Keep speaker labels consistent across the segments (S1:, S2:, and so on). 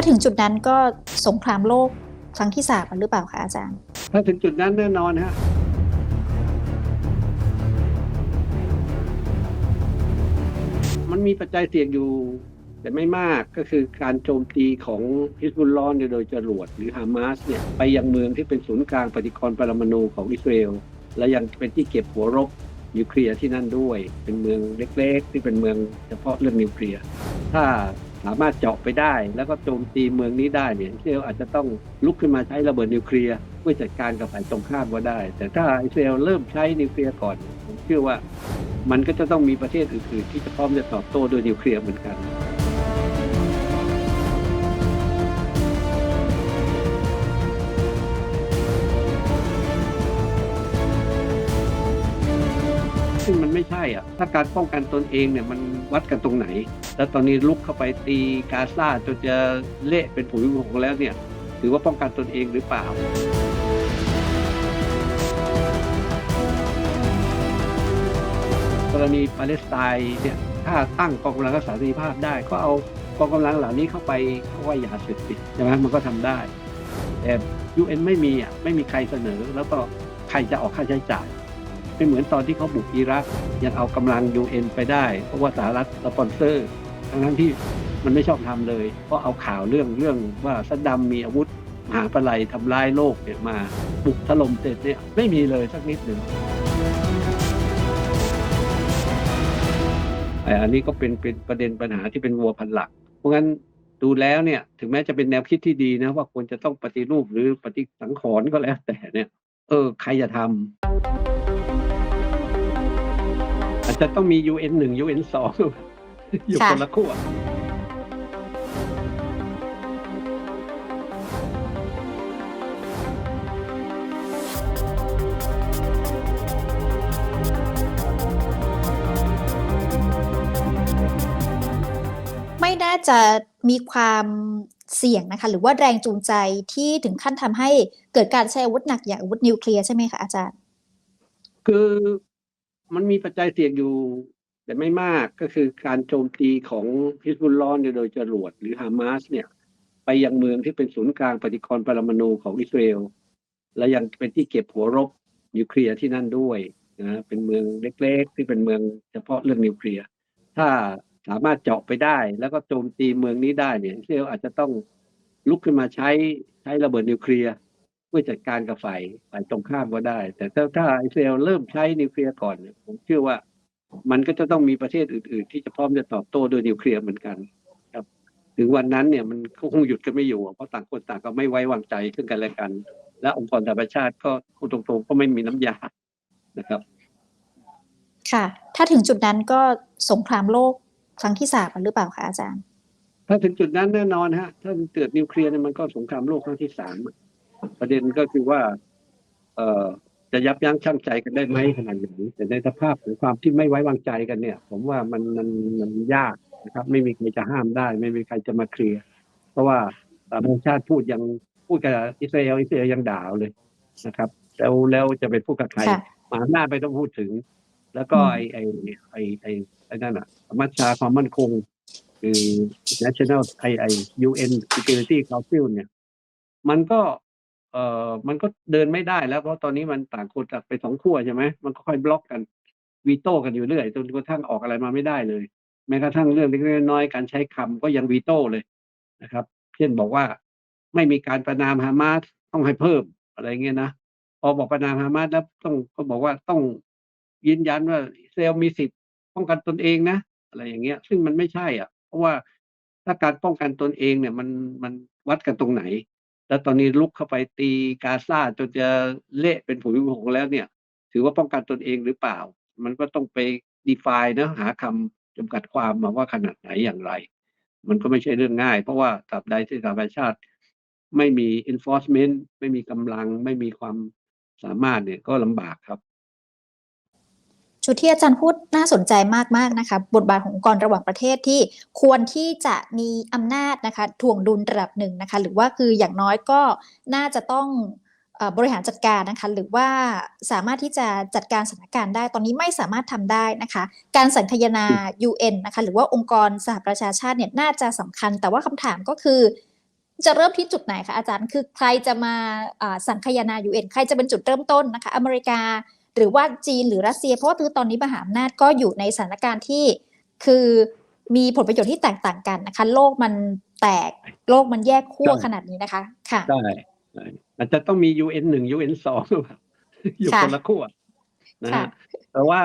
S1: าถึงจุดนั้นก็สงครามโลกครั้งที่สามหรือเปล่าคะอาจารย์
S2: ถ้าถึงจุดนั้นแน่นอนฮะมันมีปัจจัยเสี่ยงอยู่ แต่ไม่มากก็คือการโจมตีของฮิสบุลลอห์เนี่ยโดยจรวดหรือฮามาสเนี่ยไปยังเมืองที่เป็นศูนย์กลางปฏิกรณ์ปรมาณูของอิสราเอลและยังเป็นที่เก็บหัวรบนิวเคลียร์ที่นั่นด้วย เป็นเมืองเล็กๆ ที่เป็นเมืองเฉพาะเรื่องนิวเคลียร์ ถ้า สามารถเจาะไปได้ แล้วก็โจมตีเมืองนี้ได้เนี่ยอิสราเอลอาจจะต้องลุกขึ้นมาใช้ระเบิดนิวเคลียร์เพื่อจัดการกับฝ่ายตรงข้ามก็ได้ แต่ถ้าอิสราเอลเริ่มใช้นิวเคลียร์ก่อนผมเชื่อว่ามันก็จะต้องมีประเทศอื่นๆที่จะพร้อมจะตอบโต้ด้วยนิวเคลียร์เหมือนกัน ไม่ใช่อะถ้าการป้องกันตนเองเนี่ยมันวัดกันตรงไหน แล้วตอนนี้ลุกเข้าไปตีกาซาจนจะเละเป็นผุยผงแล้วเนี่ยถือว่าป้องกันตนเองหรือเปล่ากรณีปาเลสไตน์เนี่ยถ้าตั้งกองกำลังรักษาสันติภาพได้ ก็เอากองกำลังเหล่านี้เข้าไปเข้าไว้ยาเสพติดใช่ไหมมันก็ทำได้ แต่ UN ไม่มีอะไม่มีใครเสนอ แล้วก็ใครจะออกค่าใช้จ่าย ไม่เหมือนตอนที่เขาบุกอิรักยังเอากำลัง UN ไปได้ เพราะว่าสหรัฐสปอนเซอร์ทั้งนั้นที่มันไม่ชอบทำเลย เพราะเอาข่าวเรื่องเรื่องว่าซัดดัมมีอาวุธมหาปลัยทำลายโลกเนี่ยมาบุกถล่มเสร็จเนี่ยไม่มีเลยสักนิดหนึ่งไอ้อันนี้ก็เป็นเป็นประเด็นปัญหาที่เป็นวัวพันหลัก เพราะงั้นดูแล้วเนี่ยถึงแม้จะเป็นแนวคิดที่ดีนะว่าควรจะต้องปฏิรูปหรือปฏิสังขรณ์ก็แล้วแต่เนี่ย เออ ใครจะทำ อาจจะต้องมี UN หนึ่ง UN สองอยู่
S1: ค่ะ
S2: คนละขั้ว
S1: ไม่น่าจะมีความเสี่ยงนะคะ หรือว่าแรงจูงใจที่ถึงขั้นทำให้เกิดการใช้อาวุธหนักอย่างอาวุธนิวเคลียร์ใช่ไหมคะอาจารย์
S2: คือ มันมีปัจจัยเสี่ยงอยู่ แต่ไม่มากก็คือการโจมตีของฮิสบุลลอนโดยจรวดหรือฮามาสเนี่ย ไปยังเมืองที่เป็นศูนย์กลางปฏิกรณ์ปรมาณูของอิสราเอลและยังเป็นที่เก็บหัวรบนิวเคลียร์ที่นั่นด้วยนะเป็นเมืองเล็กๆ ที่เป็นเมืองเฉพาะเรื่องนิวเคลียร์ถ้าสามารถเจาะไปได้ แล้วก็โจมตีเมืองนี้ได้เนี่ยอิสราเอลอาจจะต้องลุกขึ้นมาใช้ใช้ระเบิดนิวเคลียร์ เพื่อจัดการกับฝ่ายฝ่ายตรงข้ามก็ได้ แต่ถ้าถ้าอิสราเอลเริ่มใช้นิวเคลียร์ก่อนเนี่ยผมเชื่อว่ามันก็จะต้องมีประเทศอื่น ๆ ที่จะพร้อมจะตอบโต้ด้วยนิวเคลียร์เหมือนกัน ครับ ถึงวันนั้นเนี่ยมันก็คงหยุดกันไม่อยู่อะเพราะต่างคนต่างก็ไม่ไว้วางใจซึ่งกันและกัน และองค์กรสหประชาติก็พูดตรงๆก็ไม่มีน้ำยานะครับ
S1: ค่ะ ถ้าถึงจุดนั้นก็สงครามโลกครั้งที่สามหรือเปล่าคะอาจารย์
S2: ถ้าถึงจุดนั้นแน่นอนฮะ ถ้ามันเกิดนิวเคลียร์เนี่ยมันก็สงครามโลกครั้งที่สามอะ ประเด็นก็คือว่า เอ่อจะยับยั้งชั่งใจกันได้ไหมขนาดไหนแต่ในสภาพของความที่ไม่ไว้วางใจกันเนี่ย ผมว่ามันมันมันยากนะครับ ไม่มีใครจะห้ามได้ ไม่มีใครจะมาเคลียร์เพราะว่าสหประชาชาติพูดยังพูดกับอิสราเอลอิสราเอลยังด่าเลยนะครับ แล้วแล้วจะไปพูดกับใคร
S1: ค่ะ
S2: มหาอำนาจไม่ต้องพูดถึง แล้วก็
S1: อืม
S2: ไอไอไอไอไอนั่นอะสมัชชาความมั่นคงคือ national ไอไอ UN security council เนี่ย มันก็ เอ่อมันก็เดินไม่ได้แล้วเพราะตอนนี้มันต่างคนต่างไปสองขั้วใช่ไหมมันก็ค่อยบล็อกกันวีโต้กันอยู่เรื่อยจนกระทั่งออกอะไรมาไม่ได้เลย แม้กระทั่งเรื่องเล็กๆน้อยๆการใช้คำก็ยังวีโต้เลยนะครับ เช่นบอกว่าไม่มีการประนามฮามาสต้องให้เพิ่มอะไรเงี้ยนะพอบอกประนามฮามาสแล้วต้องก็บอกว่าต้องยืนยันว่าเอลมีสิทธิ์ป้องกันตนเองนะ อะไรอย่างเงี้ย ซึ่งมันไม่ใช่อะ เพราะว่าถ้าการป้องกันตนเองเนี่ยมันมันวัดกันตรงไหน แล้วตอนนี้ลุกเข้าไปตีกาซาจนจะเละเป็นผุยผงแล้วเนี่ย ถือว่าป้องกันตนเองหรือเปล่า มันก็ต้องไป define นะหาคำจำกัดความมาว่าขนาดไหนอย่างไร มันก็ไม่ใช่เรื่องง่าย เพราะว่าตราบใดที่สหประชาชาติ ไม่มี enforcement ไม่มีกำลัง ไม่มีความสามารถเนี่ยก็ลำบากครับ
S1: ชุดที่อาจารย์พูดน่าสนใจมากๆนะคะ บทบาทขององค์กรระหว่างประเทศที่ควรที่จะมีอำนาจนะคะถ่วงดุลระดับหนึ่งนะคะ หรือว่าคืออย่างน้อยก็น่าจะต้องบริหารจัดการนะคะ หรือว่าสามารถที่จะจัดการสถานการณ์ได้ ตอนนี้ไม่สามารถทำได้นะคะ การสังคายนา UN นะคะ หรือว่าองค์กรสหประชาชาติเนี่ยน่าจะสำคัญ แต่ว่าคำถามก็คือจะเริ่มที่จุดไหนคะอาจารย์ คือใครจะมาสังคายนายูเอ็นใครจะเป็นจุดเริ่มต้นนะคะ อเมริกา หรือว่าจีนหรือรัสเซีย เพราะว่าคือตอนนี้มหาอำนาจก็อยู่ในสถานการณ์ที่คือมีผลประโยชน์ที่แตกต่างกันนะคะ โลกมันแตกโลกมันแยกขั้ว
S2: ใช่
S1: ขนาดนี้นะคะค่ะ
S2: ได้ได้อาจจะต้องมี UN หนึ่ง UN สองหรือเปล่าอยู่
S1: ค่ะ
S2: คนละขั้วนะ
S1: ค่ะ
S2: ฮะแต่ว่า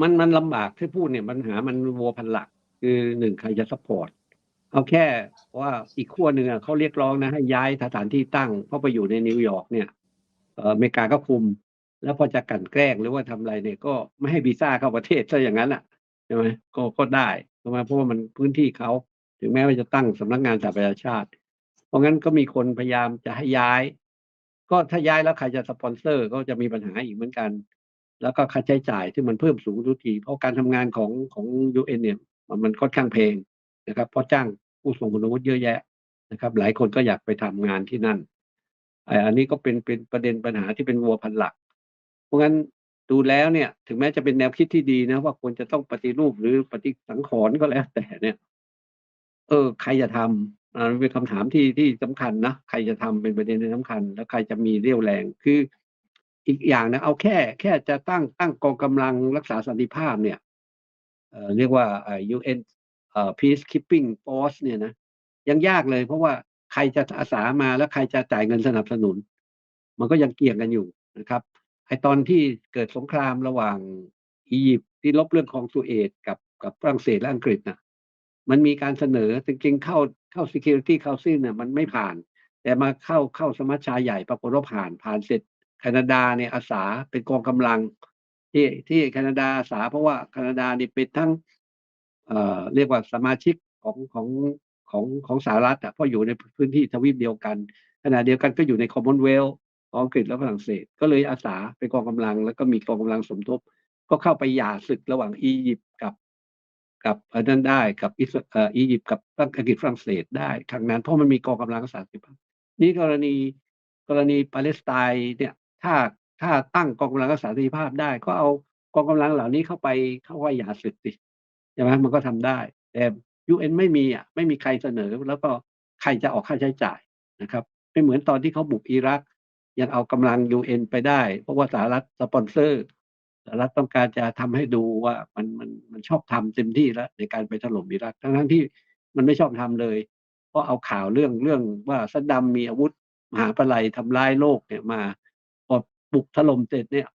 S2: มันมันลำบากที่พูดเนี่ยปัญหามันวัวพันหลัก คือหนึ่งใครจะสปอร์ตเอาแค่ว่าอีกขั้วหนึ่งอะเขาเรียกร้องนะให้ย้ายสถานที่ตั้ง เพราะไปอยู่ในนิวยอร์กเนี่ยเอ่ออเมริกาก็คุม แล้วพอจะกันแกล้งหรือว่าทำอะไรเนี่ยก็ไม่ให้วีซ่าเข้าประเทศซะอย่างนั้นอะใช่ไหมก็ก็ได้ใช่ไมเพราะว่ามันพื้นที่เขาถึงแม้ว่าจะตั้งสำนักงานสหประชาชาติ เพราะงั้นก็มีคนพยายามจะให้ย้าย ก็ถ้าย้ายแล้วใครจะสปอนเซอร์ก็จะมีปัญหาอีกเหมือนกัน แล้วก็ค่าใช้จ่ายที่มันเพิ่มสูงทุกที เพราะการทำงานของของยูเอ็นเนี่ยมันมันค่อนข้างแพงนะครับเพราะจ้างผู้ทรงคุณวุฒิเยอะแยะนะครับ หลายคนก็อยากไปทำงานที่นั่นไอ้อันนี้ก็เป็นเป็นประเด็นปัญหาที่เป็นวัวพันหลัก ราะงั้นดูแล้วเนี่ย ถึงแม้จะเป็นแนวคิดที่ดีนะ ว่าควรจะต้องปฏิรูปหรือปฏิสังขรณ์ก็แล้วแต่เนี่ย เออ ใครจะทำอ่ามันเป็นคำถามที่ที่สำคัญนะใครจะทำเป็นประเด็นที่สำคัญ แล้วใครจะมีเรี่ยวแรงคืออีกอย่างนะเอาแค่ แค่จะตั้งตั้งกองกำลังรักษาสันติภาพเนี่ยเอ่อเรียกว่าเอ่อ UN เอ่อ peacekeeping force เนี่ยนะยังยากเลย เพราะว่าใครจะอาสามาแล้วใครจะจ่ายเงินสนับสนุน มันก็ยังเกี่ยงกันอยู่นะครับ ไอตอนที่เกิดสงครามระหว่างอียิปต์ที่ลบเรื่องของสุเอตกับกับฝรั่งเศสและอังกฤษนะมันมีการเสนอจริงๆเข้าเข้า Security Council เนี่ยมันไม่ผ่าน แต่มาเข้าเข้าสมัชชาใหญ่ปรากฏว่าผ่านผ่านเสร็จแคนาดาเนี่ยอาสาเป็นกองกำลัง ที่ที่แคนาดาอาสา เพราะว่าแคนาดานี่เป็นทั้งเอ่อเรียกว่าสมาชิกของของของของสหรัฐอะเพราะอยู่ในพื้นที่ทวีปเดียวกันขณะเดียวกันก็อยู่ในคอมมอนเวล องอังกฤษและฝรั่งเศส ก็เลยอาสาเป็นกองกำลัง แล้วก็มีกองกำลังสมทบ ก็เข้าไปหย่าศึกระหว่างอียิปต์กับกับอันนั้นได้กับอียิปต์กับอังกฤษฝรั่งเศสได้ทางนั้นเพราะมันมีกองกำลังรักษาสันติภาพนี่กรณีกรณีปาเลสไตน์เนี่ยถ้าถ้าตั้งกองกำลังรักษาสันติภาพได้ ก็เอากองกำลังเหล่านี้เข้าไปเข้าไปหย่าศึกสิใช่ไหมมันก็ทำได้ แต่ยูเอ็นไม่มีอะไม่มีใครเสนอแล้วก็ใครจะออกค่าใช้จ่ายนะครับไม่เหมือนตอนที่เขาบุกอิรัก ยังเอากำลัง UN ไปได้ เพราะว่าสหรัฐสปอนเซอร์สหรัฐต้องการจะทำให้ดูว่ามันมันมันชอบทำเต็มที่แล้วในการไปถล่มอิรักทั้งทั้งที่มันไม่ชอบทำเลย เพราะเอาข่าวเรื่องเรื่องว่าซัดดัมมีอาวุธมหาปลัยทำร้ายโลกเนี่ยมาพอบุกถล่มเสร็จเนี่ย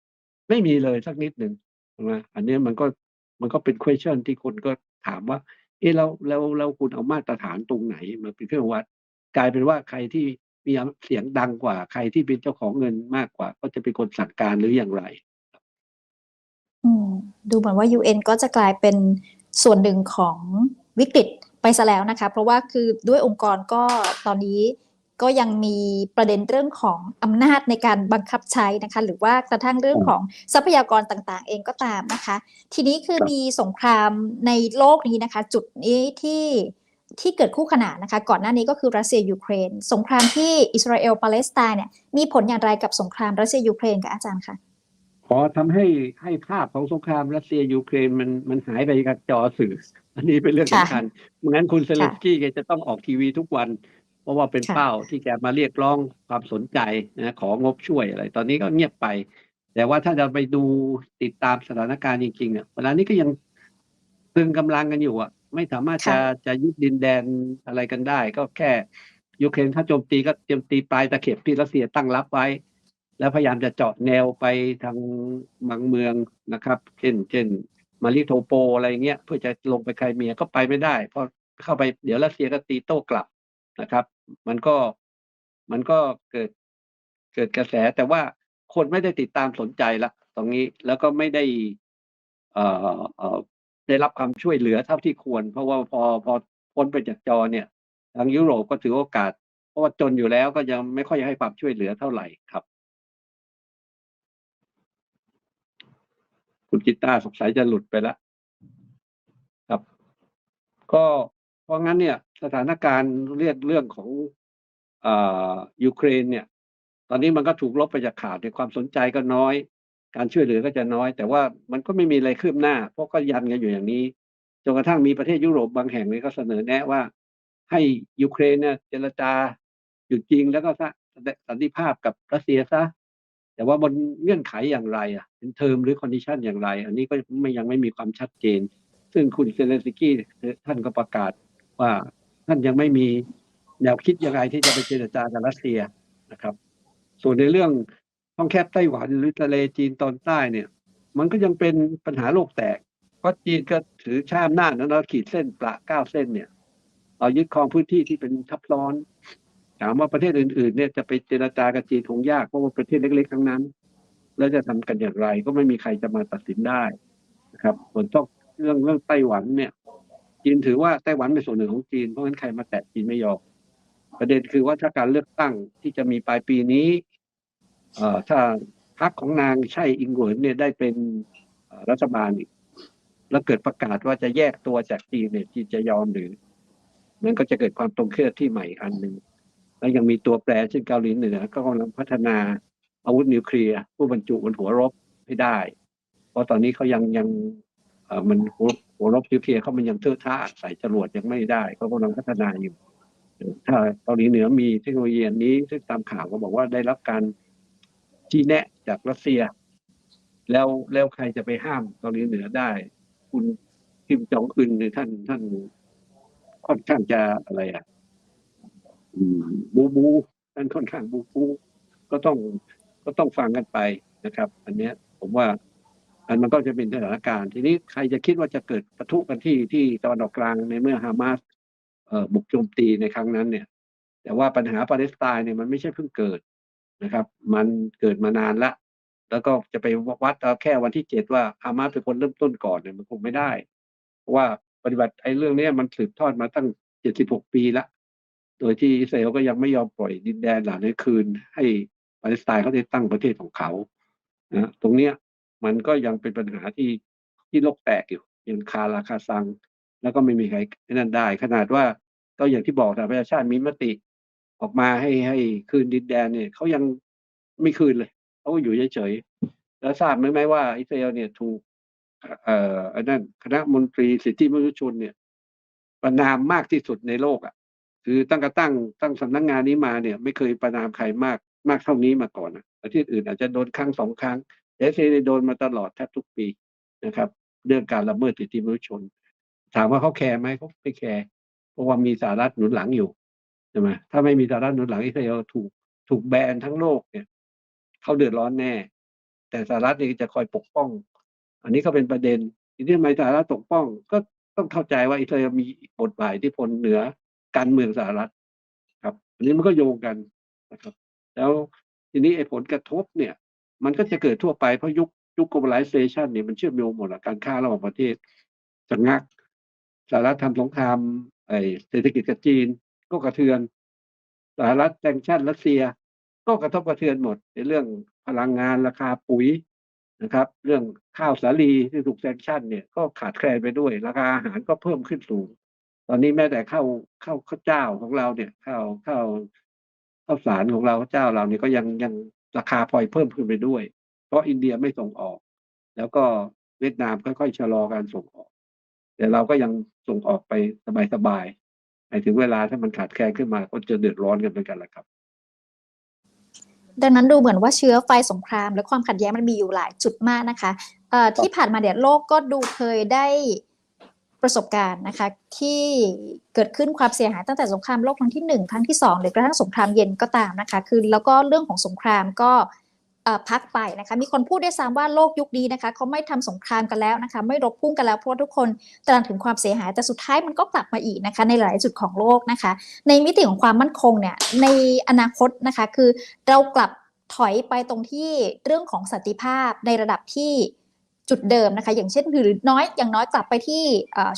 S2: ไม่มีเลยสักนิดหนึ่งใช่ไหมอันนี้มันก็มันก็เป็น question ที่คนก็ถามว่า เออแล้วแล้วแล้วคุณเอามาตรฐานตรงไหนมาเป็นเครื่องวัด กลายเป็นว่าใครที่ มีเสียงดังกว่าใครที่เป็นเจ้าของเงินมากกว่า ก็จะเป็นคนสั่งการหรืออย่างไร
S1: อืมดูเหมือนว่า UN ก็จะกลายเป็นส่วนหนึ่งของวิกฤตไปซะแล้วนะคะ เพราะว่าคือด้วยองค์กรก็ตอนนี้ก็ยังมีประเด็นเรื่องของอำนาจในการบังคับใช้นะคะ หรือว่ากระทั่งเรื่องของทรัพยากรต่างๆ เองก็ตามนะคะ ทีนี้คือมีสงครามในโลกนี้นะคะ จุดนี้ที่ ที่เกิดคู่ขนานนะคะ ก่อนหน้านี้ก็คือรัสเซียยูเครน สงครามที่อิสราเอลปาเลสไตน์เนี่ยมีผลอย่างไรกับสงครามรัสเซียยูเครนกับอาจารย์คะ
S2: ขอทำให้ให้ภาพของสงครามรัสเซียยูเครนมันมันหายไปกับจอสื่อ อันนี้เป็นเรื่องสำคัญไมงั้นคุณเซเลนสกี้แกจะต้องออกทีวีทุกวัน เพราะว่าเป็น
S1: ค่ะ
S2: เป้าที่แกมาเรียกร้องความสนใจนะของบช่วยอะไร ตอนนี้ก็เงียบไป แต่ว่าถ้าจะไปดูติดตามสถานการณ์จริงๆเนี่ยเวลานี้ก็ยังตึงกำลังกันอยู่อะ ไม่สามารถจะจะยึดดินแดนอะไรกันได้ ก็แค่ยูเครนถ้าโจมตีก็เตรียมตีปลายตะเข็บที่รัสเซียตั้งรับไว้ แล้วพยายามจะเจาะแนวไปทางบางเมืองนะครับ เช่น เช่น มาริโทโปอะไรเงี้ยเพื่อจะลงไปไครเมียก็ไปไม่ได้ เพราะเข้าไปเดี๋ยวรัสเซียก็ตีโต้กลับนะครับ มันก็มันก็เกิดเกิดกระแสแต่ว่าคนไม่ได้ติดตามสนใจละตรงนี้แล้วก็ไม่ได้เอ่อเอ่อ ได้รับความช่วยเหลือเท่าที่ควร เพราะว่าพอพอพ้นไปจากจอเนี่ย ทางยุโรปก็ถือโอกาส เพราะว่าจนอยู่แล้วก็ยังไม่ค่อยให้ความช่วยเหลือเท่าไหร่ครับ คุณกีตาสงสัยจะหลุดไปแล้วครับ ก็เพราะงั้นเนี่ย สถานการณ์เรียกเรื่องของอ่ายูเครนเนี่ย ตอนนี้มันก็ถูกลบไปจากข่าวในความสนใจก็น้อย การช่วยเหลือก็จะน้อย แต่ว่ามันก็ไม่มีอะไรคืบหน้า เพราะก็ยันกันอยู่อย่างนี้จนกระทั่งมีประเทศยุโรปบางแห่งเนี่ยก็เสนอแนะว่า ให้ยูเครนเนี่ยเจรจาหยุดยิงแล้วก็สันติภาพกับรัสเซียซะแต่ว่าบนเงื่อนไขอย่างไรอะเป็นเทอมหรือคอนดิชันอย่างไร อันนี้ก็ไม่ยังไม่มีความชัดเจน ซึ่งคุณเซเลนสกี้ท่านก็ประกาศว่าท่านยังไม่มีแนวคิดยังไงที่จะไปเจรจากับรัสเซียนะครับ ส่วนในเรื่อง ท้องแคบไต้หวันหรือทะเลจีนตอนใต้เนี่ย มันก็ยังเป็นปัญหาโลกแตก เพราะจีนก็ถือชาติหน้าจแล้วเราขีดเส้นประเก้าเส้นเนี่ย เรายึดครองพื้นที่ที่เป็นทับซ้อนถามว่าประเทศอื่นๆเนี่ยจะไปเจรจากับจีนคงยากเพราะว่าประเทศเล็กๆทั้งนั้น แล้วจะทำกันอย่างไรก็ไม่มีใครจะมาตัดสินได้นะครับส่วนต้องเรื่องเรื่องไต้หวันเนี่ยจีนถือว่าไต้หวันเป็นส่วนหนึ่งของจีนเพราะงั้นใครมาแตะจีนไม่ยอมประเด็นคือว่าถ้าการเลือกตั้งที่จะมีปลายปีนี้ ถ้าพรรคของนางใช่อิงหวนเนี่ยได้เป็นรัฐบาลอีกแล้วเกิดประกาศว่าจะแยกตัวจากจีนเนี่ยจีนจะยอมหรือมันก็จะเกิดความตรงเครียดที่ใหม่อันหนึ่งแล้วยังมีตัวแปรเช่นเกาหลีเหนือ ก็กำลังพัฒนาอาวุธนิวเคลียร์ผู้บรรจุบนหัวรบให้ได้ เพราะตอนนี้เขายังยังมันหัวหัวรบนิวเคลียร์เขามันยังเทือท่าใส่จรวดยังไม่ได้เขากำลังพัฒนาอยู่ ถ้าเกาหลีเหนือมีเทคโนโลยีนนี้ซึ่งตามข่าวก็บอกว่าได้รับการ ชี้แนะจากรัสเซีย แล้วแล้วใครจะไปห้ามเกาหลีเหนือได้ คุณคิมจองอึนเนี่ยท่านท่านค่อนข้างจะอะไรอะบูบูท่านค่อนข้างบูบูก็ต้องก็ต้องฟังกันไปนะครับ อันเนี้ยผมว่า อันมันก็จะเป็นสถานการณ์ ทีนี้ใครจะคิดว่าจะเกิดปะทุกันที่ที่ตะวันออกกลางในเมื่อฮามาสบุกโจมตีในครั้งนั้นเนี่ย แต่ว่าปัญหาปาเลสไตน์เนี่ยมันไม่ใช่เพิ่งเกิด นะครับ มันเกิดมานานละแล้วก็จะไปวัดเอาแค่วันที่เจ็ดว่าฮามาสเป็นคนเริ่มต้นก่อนเนี่ยมันคงไม่ได้ เพราะว่าปฏิบัติไอ้เรื่องนี้มันสืบทอดมาตั้งเจ็ดสิบหกปีละ โดยที่อิสราเอลก็ยังไม่ยอมปล่อยดินแดนเหล่านี้คืน ให้ปาเลสไตน์เขาได้ตั้งประเทศของเขานะตรงเนี้ยมันก็ยังเป็นปัญหาที่ที่โลกแตกอยู่ยังคาราคาซัง แล้วก็ไม่มีใครนั่นได้ ขนาดว่าก็อย่างที่บอกสหประชาชาติมีมติ ออกมาให้ให้คืนดินแดนเนี่ยเขายังไม่คืนเลยเขาก็อยู่เฉยๆแล้วทราบไหมไหมว่าอิสราเอลเนี่ยถูกเอ่ออันนั้นคณะมนตรีสิทธิมนุษยชนเนี่ยประนามมากที่สุดในโลกอะ คือตั้งกระตั้งตั้งสำนักงานนี้มาเนี่ย ไม่เคยประนามใครมากมากเท่านี้มาก่อนนะประเทศอื่นอาจจะโดนครั้งสองครั้งเอสเอโดนมาตลอดแทบทุกปีนะครับ เรื่องการละเมิดสิทธิมนุษยชน ถามว่าเขาแคร์ไหมเขาไม่แคร์เพราะว่ามีสหรัฐหนุนหลังอยู่ ใช่ไหมถ้าไม่มีสหรัฐหนุนหลังอิสราเอลถูกถูกแบนทั้งโลกเนี่ยเขาเดือดร้อนแน่ แต่สหรัฐนี่จะคอยปกป้อง อันนี้ก็เป็นประเด็นทีนี้ทำไมสหรัฐปกป้อง ก็ต้องเข้าใจว่าอิสราเอลมีบทบาทที่พลเหนือการเมืองสหรัฐครับ อันนี้มันก็โยงกันนะครับ แล้วทีนี้ไอ้ผลกระทบเนี่ย มันก็จะเกิดทั่วไปเพราะยุคยุค globalization เนี่ยมันเชื่อมโยงหมดอะการค้าระหว่างประเทศจะงักสหรัฐทำสงครามไอ้เศรษฐกิจกับจีน ก็กระเทือนสหรัฐแซงชั่นรัสเซีย ก็กระทบกระเทือนหมด ในเรื่องพลังงานราคาปุ๋ยนะครับ เรื่องข้าวสาลีที่ถูกแซงชั่นเนี่ยก็ขาดแคลนไปด้วย ราคาอาหารก็เพิ่มขึ้นสูง ตอนนี้แม้แต่ข้าวข้าวข้าวเจ้าของเราเนี่ยข้าวข้าวข้าวสารของเราข้าวเจ้าเราเนี่ยก็ยังยังราคาพลอยเพิ่มขึ้นไปด้วย เพราะอินเดียไม่ส่งออก แล้วก็เวียดนามค่อยๆชะลอการส่งออก แต่เราก็ยังส่งออกไปสบายๆ ในถึงเวลาถ้ามันขาดแคลนขึ้นมาก็จะเดือดร้อนกันเหมือนกันแหละครับ
S1: ดังนั้นดูเหมือนว่าเชื้อไฟสงคราม และความขัดแย้งมันมีอยู่หลายจุดมากนะคะเอ่อที่ผ่านมาเนี่ยโลกก็ดูเคยได้ประสบการณ์นะคะที่เกิดขึ้นความเสียหายตั้งแต่สงครามโลกครั้งที่หนึ่งครั้งที่สองหรือกระทั่งสงครามเย็นก็ตามนะคะ คือแล้วก็เรื่องของสงครามก็เอ่อ พักไปนะคะ มีคนพูดด้วยซ้ำว่าโลกยุคนี้นะคะเขาไม่ทำสงครามกันแล้วนะคะ ไม่รบพุ่งกันแล้วเพราะทุกคนตระหนักถึงความเสียหายแต่สุดท้ายมันก็กลับมาอีกนะคะ ในหลายจุดของโลกนะคะ ในมิติของความมั่นคงเนี่ยในอนาคตนะคะ คือเรากลับถอยไปตรงที่เรื่องของสันติภาพในระดับที่ จุดเดิมนะคะ อย่างเช่นหรือน้อยอย่างน้อยกลับไปที่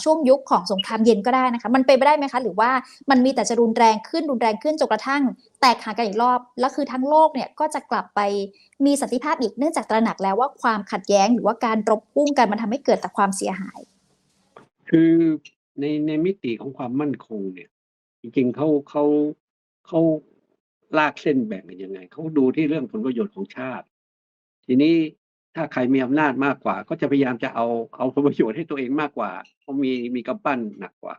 S1: ช่วงยุคของสงครามเย็นก็ได้นะคะ มันเป็นไปได้ไหมคะ หรือว่ามันมีแต่จะรุนแรงขึ้นรุนแรงขึ้นจนกระทั่ง แตกหักกันอีกรอบ แล้วคือทั้งโลกเนี่ยก็จะกลับไปมีสันติภาพอีกเนื่องจากตระหนักแล้วว่าความขัดแย้งหรือว่าการรบพุ่งกันมันทำให้เกิดแต่ความเสียหาย
S2: คือในในมิติของความมั่นคงเนี่ย จริงๆเขาเขาเขาลากเส้นแบ่งกันยังไงเขาดูที่เรื่องผลประโยชน์ของชาติ ทีนี้ ถ้าใครมีอำนาจมากกว่า ก็จะพยายามจะเอาเอาผลประโยชน์ให้ตัวเองมากกว่าเขาะมีมีกำปั้นหนักกว่า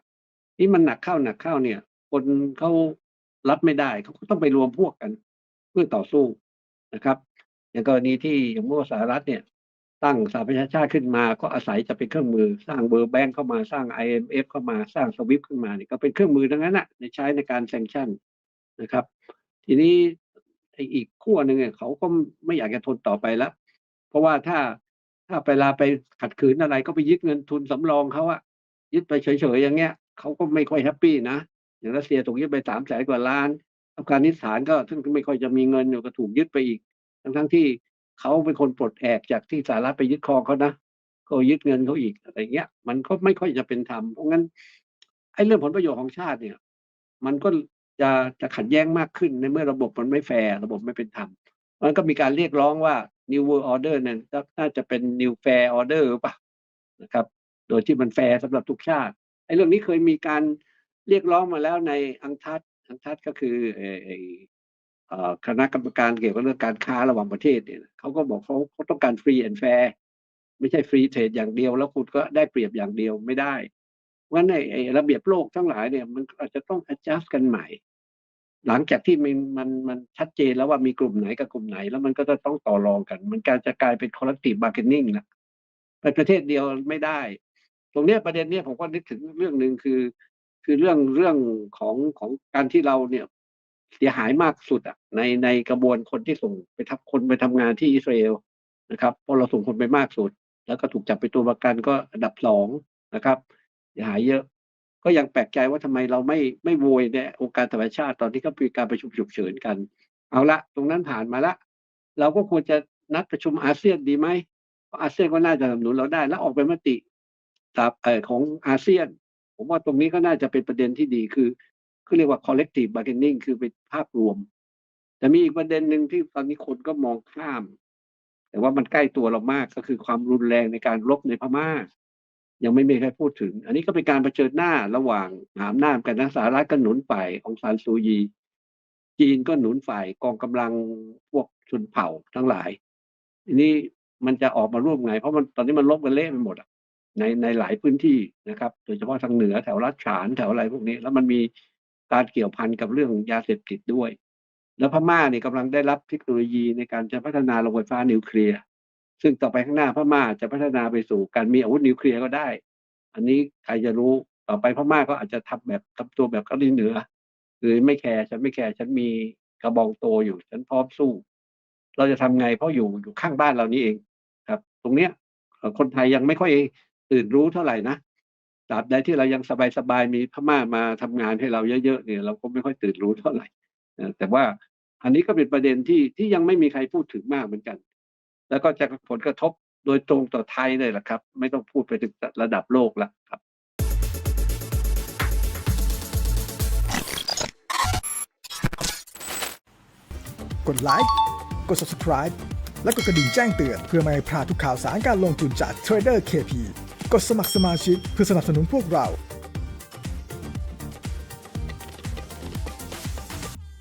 S2: ที่มันหนักเข้าหนักเข้าเนี่ย คนเขารับไม่ได้เขาก็ต้องไปรวมพวกกัน เพื่อต่อสู้นะครับ อย่างกรณีที่อย่างเมื่อสหรัฐเนี่ย ตั้งสหประชาชาติขึ้นมาก็อาศัยจะเป็นเครื่องมือสร้างเบอร์แบงก์เข้ามาสร้าง IMF เข้ามาสร้างสวิฟขึ้นมาเนี่ยก็เป็นเครื่องมือทั้งนั้นนะในใช้ในการแซงชั่นนะครับ ทีนี้ไอ้อีกขั้วหนึ่งเนี่ยเขาก็ไม่อยากจะทนต่อไปแล้ว เพราะว่าถ้าถ้าเวลาไปขัดขืนอะไรก็ไปยึดเงินทุนสำรองเขาอะยึดไปเฉยๆอย่างเงี้ยเขาก็ไม่ค่อยแฮปปี้นะอย่างรัสเซียถูกยึดไปสามแสนกว่าล้านอัฟกานิสถานก็ซึ่งไม่ค่อยจะมีเงินอยู่ก็ถูกยึดไปอีก ทั้งทั้งที่เขาเป็นคนปลดแอกจากที่สหรัฐไปยึดครองเขานะก็ยึดเงินเขาอีกอะไรเงี้ย มันก็ไม่ค่อยจะเป็นธรรมเพราะงั้นไอ้เรื่องผลประโยชน์ของชาติเนี่ย มันก็จะจะขัดแย้งมากขึ้นในเมื่อระบบมันไม่แฟร์ระบบไม่เป็นธรรมมันก็มีการเรียกร้องว่า New World Order เนี่ยน่าจะเป็น New Fair Order หรือเปล่านะครับ โดยที่มันแฟร์สำหรับทุกชาติไอ้เรื่องนี้เคยมีการเรียกร้องมาแล้วในอังทัดอังทัดก็คือไอ้คณะกรรมการเกี่ยวกับเรื่องการค้าระหว่างประเทศเนี่ยเขาก็บอกเขาเขาต้องการฟรีแอนด์แฟร์ไม่ใช่ฟรีเทรดอย่างเดียว แล้วคุณก็ได้เปรียบอย่างเดียวไม่ได้เพราะฉะนั้นไอ้ระเบียบโลกทั้งหลายเนี่ยมันอาจจะต้อง adjust กันใหม่ หลังจากที่มันมันมันชัดเจนแล้วว่ามีกลุ่มไหนกับกลุ่มไหน แล้วมันก็จะต้องต่อรองกัน มันการจะกลายเป็น collective bargaining นะไปประเทศเดียวไม่ได้ ตรงเนี้ยประเด็นเนี้ยผมก็นึกถึงเรื่องหนึ่งคือ คือเรื่องเรื่องของของการที่เราเนี่ยเสียหายมากสุดอะในในกระบวนคนที่ส่งไปทับคนไปทำงานที่อิสราเอลนะครับเพราะเราส่งคนไปมากสุด แล้วก็ถูกจับไปตัวประกันก็อันดับสองนะครับเสียหายเยอะ ก็ยังแปลกใจว่าทำไมเราไม่ไม่โวยในองค์การสหประชาติตอนที่เขามีการประชุมฉุกเฉินกัน เอาละตรงนั้นผ่านมาละ เราก็ควรจะนัดประชุมอาเซียนดีไหมอาเซียนก็น่าจะสนับสนุนเราได้ แล้วออกเป็นมติตามเออของอาเซียน ผมว่าตรงนี้ก็น่าจะเป็นประเด็นที่ดีคือคือเรียกว่า collective bargaining คือเป็นภาพรวม แต่มีอีกประเด็นหนึ่งที่ตอนนี้คนก็มองข้าม แต่ว่ามันใกล้ตัวเรามากก็คือความรุนแรงในการรบในพม่า ยังไม่มีใครพูดถึง อันนี้ก็เป็นการเผชิญหน้าระหว่างหาอำนากันนะสหรัฐก็หนุนฝ่ายองซานซูยี จีนก็หนุนฝ่ายกองกำลังพวกชนเผ่าทั้งหลายทีนี้มันจะออกมาร่วมไง เพราะมันตอนนี้มันลบกันเละไปหมดอะในในหลายพื้นที่นะครับ โดยเฉพาะทางเหนือแถวรัฐฉานแถวอะไรพวกนี้ แล้วมันมีการเกี่ยวพันกับเรื่องยาเสพติดด้วย แล้วพม่าเนี่ยกำลังได้รับเทคโนโลยีในการจะพัฒนาโรงไฟฟ้านิวเคลียร์ ซึ่งต่อไปข้างหน้าพม่าจะพัฒนาไปสู่การมีอาวุธนิวเคลียร์ก็ได้ อันนี้ใครจะรู้ต่อไปพม่าก็อาจจะทำแบบทำตัวแบบเกาหลีเหนือคือไม่แคร์ฉันไม่แคร์ฉันมีกระบองโตอยู่ฉันพร้อมสู้ เราจะทำไงเพราะอยู่อยู่ข้างบ้านเรานี่เองครับ ตรงเนี้ยคนไทยยังไม่ค่อยตื่นรู้เท่าไหร่นะตราบใดที่เรายังสบายๆมีพม่ามาทำงานให้เราเยอะๆเนี่ยเราก็ไม่ค่อยตื่นรู้เท่าไหร่แต่ว่าอันนี้ก็เป็นประเด็นที่ที่ยังไม่มีใครพูดถึงมากเหมือนกัน แล้วก็จะผลกระทบโดยตรงต่อไทยเลยล่ะครับ ไม่ต้องพูดไปถึงระดับโลกละครับ
S3: กดไลค์กด subscribe และกดกระดิ่งแจ้งเตือนเพื่อไม่ให้พลาดทุกข่าวสารการลงทุนจาก Trader KP กดสมัครสมาชิกเพื่อสนับสนุนพวกเรา